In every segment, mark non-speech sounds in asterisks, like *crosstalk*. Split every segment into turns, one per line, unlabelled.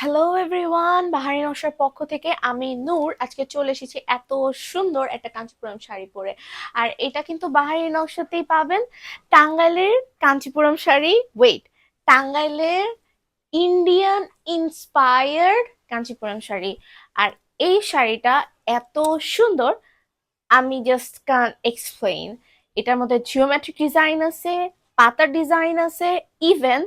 Hello everyone বাহারি নকশার পক্ষ থেকে আমি নূর আজকে চলে এসেছি এত সুন্দর একটা কাঞ্চিপুরম শাড়ি পরে। আর এটা কিন্তু বাহারি নকশাতেই পাবেন। টাঙ্গাইলের কাঞ্চিপুরম শাড়ি ওয়েট টাঙ্গাইলের ইন্ডিয়ান ইন্সপায়ার্ড কাঞ্চিপুরম শাড়ি। আর এই শাড়িটা এত সুন্দর, আমি জাস্ট কান এক্সপ্লেইন এটার মধ্যে জিওমেট্রিক ডিজাইন আছে, পাতার ডিজাইন আছে ইভেন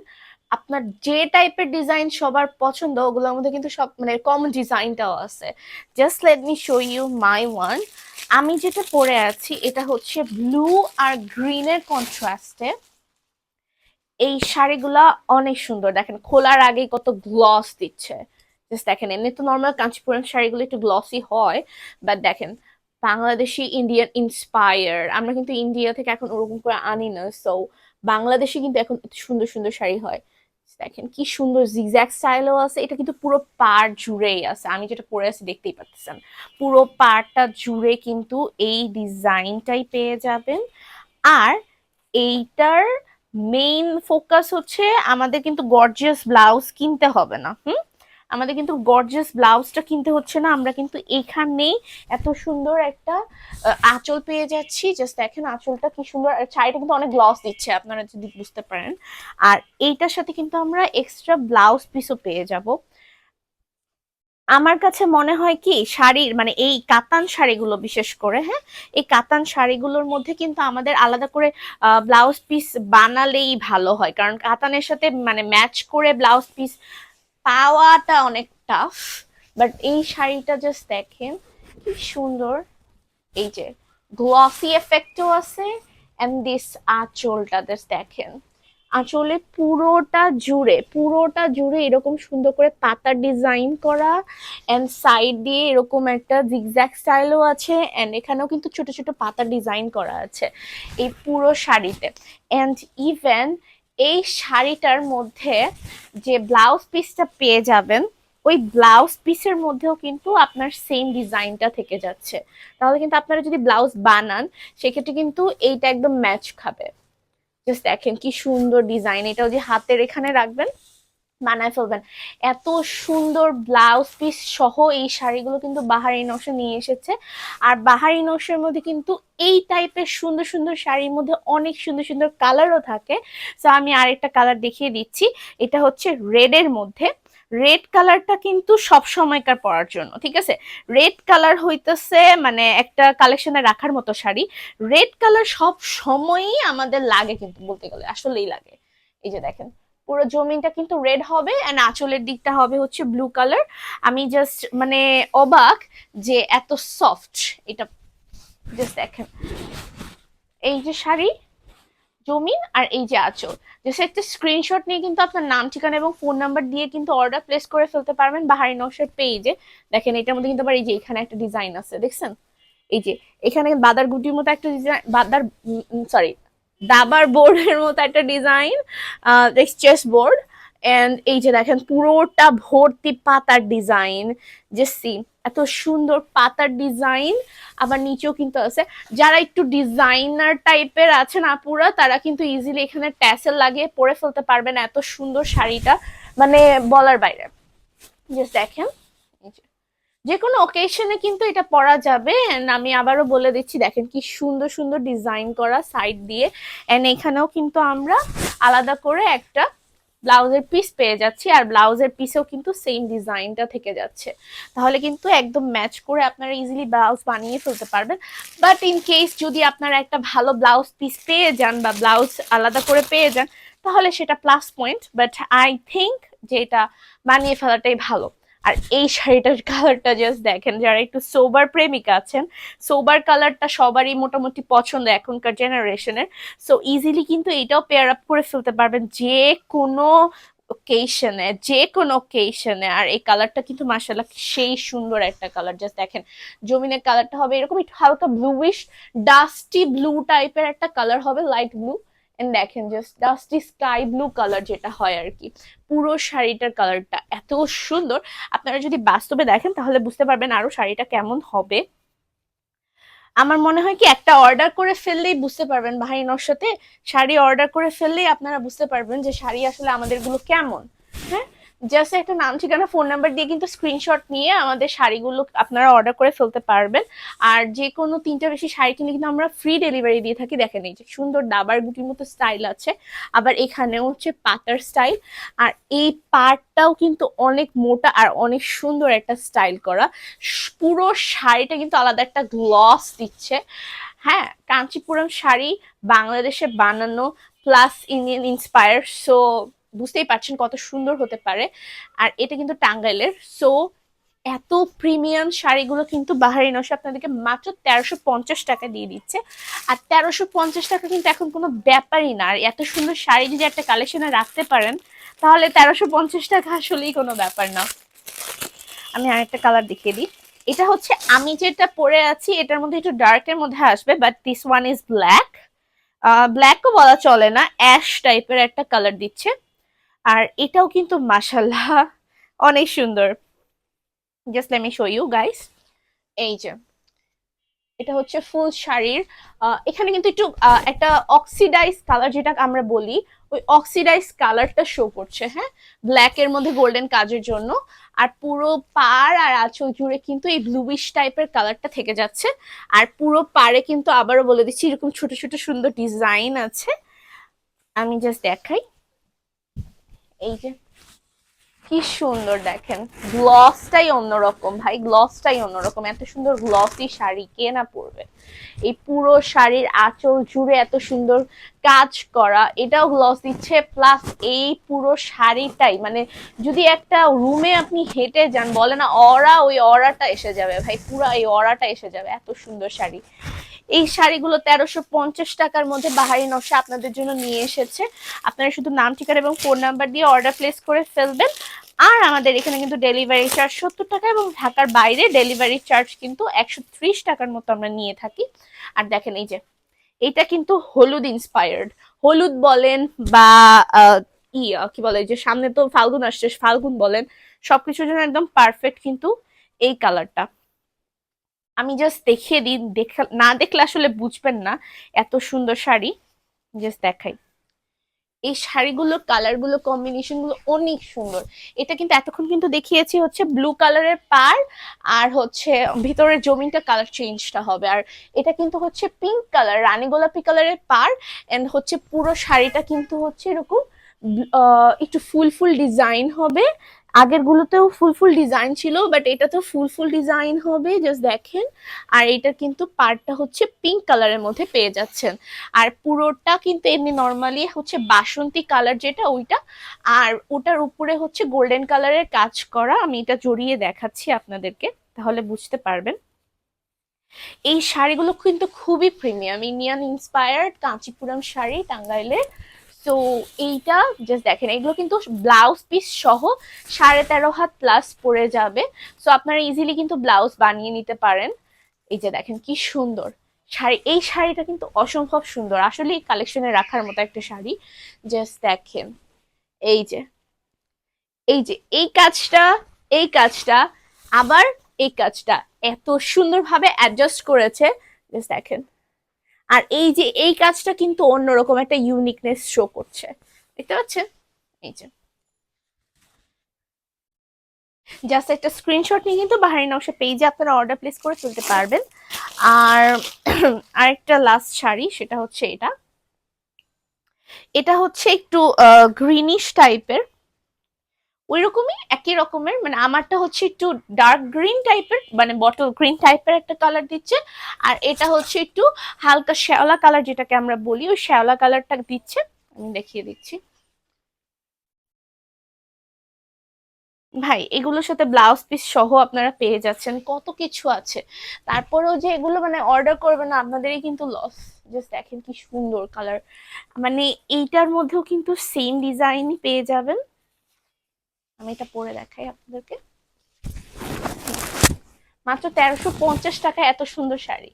আপনার যে টাইপের ডিজাইন সবার পছন্দ, ওগুলোর মধ্যে কিন্তু সব মানে কমন ডিজাইনটাও আছে। Just let me show you my one আমি যেটা পরে আছি, এটা হচ্ছে ব্লু আর গ্রিনের কন্ট্রাস্টে এই শাড়িগুলা অনেক সুন্দর। দেখেন, খোলার আগেই কত গ্লস দিচ্ছে। জাস্ট দেখেন, এমনি তো নর্মাল কাঞ্চিপুরম শাড়িগুলো একটু গ্লসি হয় বাট দেখেন, বাংলাদেশি ইন্ডিয়ান ইন্সপায়ার আমরা কিন্তু ইন্ডিয়া থেকে এখন ওরকম করে আনি না সো বাংলাদেশে কিন্তু এখন সুন্দর সুন্দর শাড়ি হয়। দেখেন কি সুন্দর জিগজ্যাগ স্টাইলও আছে। এটা কিন্তু পুরো পার জুড়েই আছে। আমি যেটা পরে আছি দেখতেই পাচ্ছেন। পুরো পারটা জুড়ে কিন্তু এই ডিজাইনটাই পেয়ে যাবেন। আর এইটার মেইন ফোকাস হচ্ছে আমাদের কিন্তু গর্জিয়াস ব্লাউজ কিনতে হবে না, হুম? আমাদের কিন্তু গর্জিয়াস ব্লাউজটা কিনতে হচ্ছে না। আমরা কিন্তু এখানেই এত সুন্দর একটা আঁচল পেয়ে যাচ্ছি। জাস্ট দেখেন আঁচলটা কি সুন্দর। শাড়িটা কিন্তু অনেক গ্লস দিচ্ছে, আপনারা যদি বুঝতে পারেন। আর এইটার সাথে কিন্তু আমরা এক্সট্রা ব্লাউজ পিসও পেয়ে যাব। আমার কাছে মনে হয় কি, শাড়ির মানে এই কাতান শাড়িগুলো বিশেষ করে হ্যাঁ এই কাতান শাড়িগুলোর মধ্যে কিন্তু আমাদের আলাদা করে ব্লাউজ পিস বানালেই ভালো হয়। কারণ কাতানের সাথে মানে ম্যাচ করে ব্লাউজ পিস পাওয়াটা অনেক টাফ বাট এই শাড়িটা জাস্ট দেখেন, কি সুন্দর। এই যে গ্লসি এফেক্টও আছে এন্ড দিস আঁচলটা জাস্ট দেখেন। আঁচলে পুরোটা জুড়ে পুরোটা জুড়ে এরকম সুন্দর করে পাতার ডিজাইন করা এন্ড সাইড দিয়ে এরকম একটা জিগজ্যাগ স্টাইলও আছে এন্ড এখানেও কিন্তু ছোট ছোট পাতার ডিজাইন করা আছে এই পুরো শাড়িতে। এন্ড ইভেন এই শাড়িটার মধ্যে যে ব্লাউজ পিসটা পেয়ে যাবেন, ওই ব্লাউজ পিসের মধ্যেও কিন্তু আপনার সেম ডিজাইনটা থেকে যাচ্ছে। তাহলে কিন্তু আপনারা যদি ব্লাউজ বানান, সেক্ষেত্রে কিন্তু এইটা একদম ম্যাচ খাবে। জাস্ট দেখেন কি সুন্দর ডিজাইন এটাও যে হাতের এখানে রাখবেন বানায় ফেলবেন। এত সুন্দর ব্লাউজ পিস সহ এই শাড়িগুলো কিন্তু বাহারি নকশা নিয়ে এসেছে। আর বাহারি নকশার মধ্যে কিন্তু এই টাইপের সুন্দর সুন্দর শাড়ির মধ্যে অনেক সুন্দর সুন্দর কালারও থাকে। তো আমি আরেকটা কালার দেখিয়ে দিচ্ছি। এটা হচ্ছে রেডের মধ্যে। রেড কালারটা কিন্তু সব সময়কার পরার জন্য, ঠিক আছে? রেড কালার হইতেছে মানে একটা কালেকশনে রাখার মতো শাড়ি। রেড কালার সব সময়ই আমাদের লাগে কিন্তু বলতে গেলে, আসলেই লাগে। এই যে দেখেন পুরো জমিনটা কিন্তু রেড হবে অ্যান্ড আঁচলের দিকটা হবে হচ্ছে ব্লু কালার আমি জাস্ট মানে অবাক যে এত সফট এটা জাস্ট দেখেন। এই যে শাড়ি, জমিন আর এই যে আঁচল। জাস্ট একটা স্ক্রিনশট নিয়ে কিন্তু আপনার নাম, ঠিকানা এবং ফোন নাম্বার দিয়ে কিন্তু অর্ডার প্লেস করে ফেলতে পারবেন বাহারি নকশার পেজে দেখেন, এটার মধ্যে কিন্তু আবার এই যে এখানে একটা ডিজাইন আছে, দেখছেন? এই যে এখানে বাদার গুটির মতো একটা ডিজাইন বাদার সরি দাবার বোর্ডের মতো একটা ডিজাইন চেস বোর্ড এন্ড এই যে দেখেন পুরোটা ভর্তি পাতার ডিজাইন যে সি এত সুন্দর পাতার ডিজাইন, আবার নিচেও কিন্তু আছে, যারা একটু ডিজাইনার টাইপের আছেন আপুরা, তারা কিন্তু ইজিলি এখানে ট্যাসেল লাগিয়ে পরে ফেলতে পারবেন এত সুন্দর শাড়িটা মানে বলার বাইরে। জাস্ট দেখেন যে। কোনো অকেশনে কিন্তু এটা পরা যাবে আমি আবারও বলে দিচ্ছি, দেখেন কি সুন্দর সুন্দর ডিজাইন করা সাইড দিয়ে এন্ড এখানেও কিন্তু আমরা আলাদা করে একটা ব্লাউজের পিস পেয়ে যাচ্ছি, আর ব্লাউজের পিসেও কিন্তু সেম ডিজাইনটা থেকে যাচ্ছে। তাহলে কিন্তু একদম ম্যাচ করে আপনারা ইজিলি ব্লাউজ বানিয়ে ফেলতে পারবেন। বাট ইন কেস যদি আপনারা একটা ভালো ব্লাউজ পিস পেয়ে যান, বা ব্লাউজ আলাদা করে পেয়ে যান, তাহলে সেটা plus point but I think যে এটা বানিয়ে ফেলাটাই ভালো। আর এই শাড়িটার কালারটা জাস্ট দেখেন, যারা একটু সোবার প্রেমিকা আছেন সোবার কালারটা সবারই মোটামুটি পছন্দ এখনকার জেনারেশনের সো ইজিলি কিন্তু এটাও পেয়ার আপ করে ফেলতে পারবেন যে কোনো ওকেশনে যে কোনো ওকেশনে আর এই কালারটা কিন্তু মাসাল্লাহ সেই সুন্দর একটা কালার জাস্ট দেখেন, জমিনের কালারটা হবে এরকম একটু হালকা ব্লুইশ ডাস্টি ব্লু টাইপের একটা কালার হবে লাইট ব্লু দেখেন just dusty sky blue colour যেটা হয় আর কি, পুরো শাড়িটার কালারটা এত সুন্দর। আপনারা যদি বাস্তবে দেখেন, তাহলে বুঝতে পারবেন আরও শাড়িটা কেমন হবে। আমার মনে হয় কি, একটা অর্ডার করে ফেললেই বুঝতে পারবেন, ভাই সাথে শাড়ি অর্ডার করে ফেললেই আপনারা বুঝতে পারবেন যে শাড়ি আসলে আমাদেরগুলো কেমন। জাস্ট একটা নাম, ঠিকানা ফোন নাম্বার দিয়ে কিন্তু স্ক্রিনশট নিয়ে আমাদের শাড়িগুলো আপনারা অর্ডার করে ফেলতে পারবেন। আর যে কোনো তিনটা বেশি শাড়ি কিনলে কিন্তু আমরা ফ্রি ডেলিভারি দিয়ে থাকি। দেখেন এই যে সুন্দর ডাবার গুটির মতো স্টাইল আছে। আবার এখানেও হচ্ছে পাতার স্টাইল আর এই পার্টটাও কিন্তু অনেক মোটা আর অনেক সুন্দর একটা স্টাইল করা। পুরো শাড়িটা কিন্তু আলাদা একটা গ্লস দিচ্ছে। হ্যাঁ কাঞ্চিপুরম শাড়ি বাংলাদেশে বানানো প্লাস ইন্ডিয়ান ইন্সপায়ার সো বুঝতেই পারছেন কত সুন্দর হতে পারে। আর এটা কিন্তু টাঙ্গাইলের। সো এত প্রিমিয়াম শাড়িগুলো কিন্তু বাহারি নশো আপনাদেরকে মাত্র তেরোশো পঞ্চাশ টাকা দিয়ে দিচ্ছে। আর তেরোশো পঞ্চাশ টাকা কিন্তু এখন কোনো ব্যাপারই না। আর এত সুন্দর শাড়ি যদি একটা কালেকশনে রাখতে পারেন, তাহলে তেরোশো পঞ্চাশ টাকা আসলেই কোনো ব্যাপার না। আমি আরেকটা কালার দেখিয়ে দিই। এটা হচ্ছে, আমি যেটা পরে আছি, এটার মধ্যে একটু ডার্কের মধ্যে আসবে but this one is black ব্ল্যাকও বলা চলে না অ্যাশ টাইপের একটা কালার দিচ্ছে। আর এটাও কিন্তু মাসাল্লাহ অনেক সুন্দর। Just let me show you guys এই যে, এটা হচ্ছে ফুল শাড়ির এখানে কিন্তু একটু একটা অক্সিডাইজ কালার যেটা আমরা বলি, ওই অক্সিডাইজ কালারটা শো করছে হ্যাঁ? ব্ল্যাক এর মধ্যে গোল্ডেন কাজের জন্য। আর পুরো পার আর আঁচল জুড়ে কিন্তু এই ব্লুইশ টাইপের কালারটা থেকে যাচ্ছে। আর পুরো পাড়ে কিন্তু আবারও বলে দিচ্ছি, এরকম ছোট ছোট, সুন্দর ডিজাইন আছে। আমি জাস্ট দেখাই। এই যে, কি সুন্দর দেখেন গ্লসটাই অন্যরকম ভাই গ্লসটাই অন্যরকম। এত সুন্দর গ্লসি শাড়ি, কে না পরবে? এই পুরো শাড়ির আঁচল জুড়ে এত সুন্দর কাজ করা, এটাও গ্লস দিচ্ছে প্লাস এই পুরো শাড়িটাই মানে যদি একটা রুমে আপনি হেঁটে যান, বলে না, অরা ওই অরাটা এসে যাবে ভাই, পুরো এই অরাটা এসে যাবে, এত সুন্দর শাড়ি। এই শাড়িগুলো তেরোশো পঞ্চাশ টাকার মধ্যে বাহারি নকশা আপনাদের জন্য নিয়ে এসেছে। আপনারা শুধু নাম ঠিকানা এবং ফোন নাম্বার দিয়ে অর্ডার প্লেস করে ফেলবেন। আর আমাদের এখানে কিন্তু ডেলিভারি চার্জ সত্তর টাকা এবং ঢাকার বাইরে ডেলিভারি চার্জ কিন্তু একশো ত্রিশ টাকার মতো আমরা নিয়ে থাকি। আর দেখেন এই যে এটা কিন্তু হলুদ ইন্সপায়ার্ড হলুদ বলেন বা আহ, ই আহ, কি বলে যে সামনে তো ফাল্গুন আসছে ফাল্গুন বলেন সবকিছুর জন্য একদম পারফেক্ট কিন্তু এই কালারটা আমি জাস্ট দেখিয়ে দিই, দেখা না দেখলে আসলে বুঝবেন না, এত সুন্দর শাড়ি। জাস্ট দেখাই। এই শাড়িগুলোর কালারগুলো কম্বিনেশনগুলো অনেক সুন্দর। এটা কিন্তু এতক্ষণ কিন্তু দেখিয়েছি হচ্ছে ব্লু কালারের পার আর হচ্ছে ভিতরের জমিনটা কালার চেঞ্জটা হবে। আর এটা কিন্তু হচ্ছে পিঙ্ক কালার রানী গোলাপি কালারের পার এন্ড হচ্ছে পুরো শাড়িটা কিন্তু হচ্ছে এরকম একটু ফুল ফুল ডিজাইন হবে। আগের গুলোতেও ফুল ফুল ডিজাইন ছিল বাট এটা তো ফুল ফুল ডিজাইন হবে জাস্ট দেখেন। আর এটা কিন্তু পার্টটা হচ্ছে পিঙ্ক কালারের মধ্যে পেয়ে যাচ্ছেন। আর পুরোটা কিন্তু এমনি নর্মালি হচ্ছে বাসন্তী কালার যেটা, ওইটা। আর ওটার উপরে হচ্ছে গোল্ডেন কালারের কাজ করা, আমি এটা জড়িয়ে দেখাচ্ছি আপনাদেরকে, তাহলে বুঝতে পারবেন। এই শাড়িগুলো কিন্তু খুবই premium Indian inspired Kanchipuram sari, টাঙ্গাইলের। তো এইটা জাস্ট দেখেন, এগুলো কিন্তু ব্লাউজ পিস সহ সাড়ে তেরো হাত প্লাস পরে যাবে। সো আপনারা ইজিলি কিন্তু ব্লাউজ বানিয়ে নিতে পারেন। এই যে দেখেন, কি সুন্দর। শাড়ি, এই শাড়িটা কিন্তু অসম্ভব সুন্দর। আসলে কালেকশনে রাখার মতো একটা শাড়ি। জাস্ট দেখেন, এই যে এই যে, এই কাজটা এই কাজটা, আবার এই কাজটা। এত সুন্দরভাবে অ্যাডজাস্ট করেছে। জাস্ট দেখেন। আর এই যে এই কাজটা কিন্তু অন্যরকম একটা ইউনিকনেস শো করছে। দেখতে পাচ্ছেন? এই যে। জাস্ট একটা স্ক্রিনশট নিয়ে কিন্তু বাহারি নকশা পেজে আপনারা অর্ডার প্লেস করে ফেলতে পারবেন। আর *clears throat* আরেকটা লাস্ট শাড়ি, সেটা হচ্ছে এটা। এটা হচ্ছে একটু গ্রিনিশ টাইপের ওই রকমই একই রকমের মানে আমারটা হচ্ছে একটু ডার্ক গ্রিন টাইপের মানে বটল গ্রিন টাইপের একটা কালার দিচ্ছে। আর এটা হচ্ছে একটু হালকা শ্যাওলা কালার যেটাকে আমরা বলি, ওই শ্যাওলা কালারটা দিচ্ছে। আমি দেখিয়ে দিচ্ছি। ভাই, এগুলোর সাথে ব্লাউজ পিস সহ আপনারা পেয়ে যাচ্ছেন, কত কিছু আছে। তারপরেও যে এগুলো মানে অর্ডার করবেন না, আপনাদেরই কিন্তু লস জাস্ট দেখেন কি সুন্দর কালার মানে এইটার মধ্যেও কিন্তু সেম ডিজাইনই পেয়ে যাবেন। আমি এটা পরে দেখাই আপনাদেরকে। মাত্র তেরোশো পঞ্চাশ টাকা এত সুন্দর শাড়ি।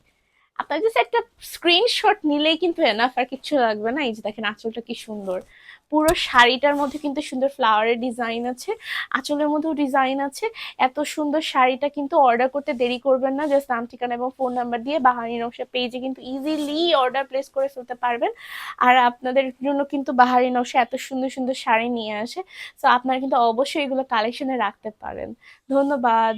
আপনার জাস্ট একটা স্ক্রিনশট নিলেই কিন্তু এনাফ আর কিচ্ছু লাগবে না। এই যে দেখেন, আঁচলটা কি সুন্দর। পুরো শাড়িটার মধ্যে কিন্তু সুন্দর ফ্লাওয়ারের ডিজাইন আছে, আঁচলের মধ্যেও ডিজাইন আছে। এত সুন্দর শাড়িটা কিন্তু অর্ডার করতে দেরি করবেন না জাস্ট নাম, ঠিকানা এবং ফোন নাম্বার দিয়ে বাহারি নকশা পেজে কিন্তু ইজিলি অর্ডার প্লেস করে ফেলতে পারবেন। আর আপনাদের জন্য কিন্তু বাহারি নকশা এত সুন্দর সুন্দর শাড়ি নিয়ে আসে তো আপনারা কিন্তু অবশ্যই এগুলো কালেকশনে রাখতে পারেন। ধন্যবাদ।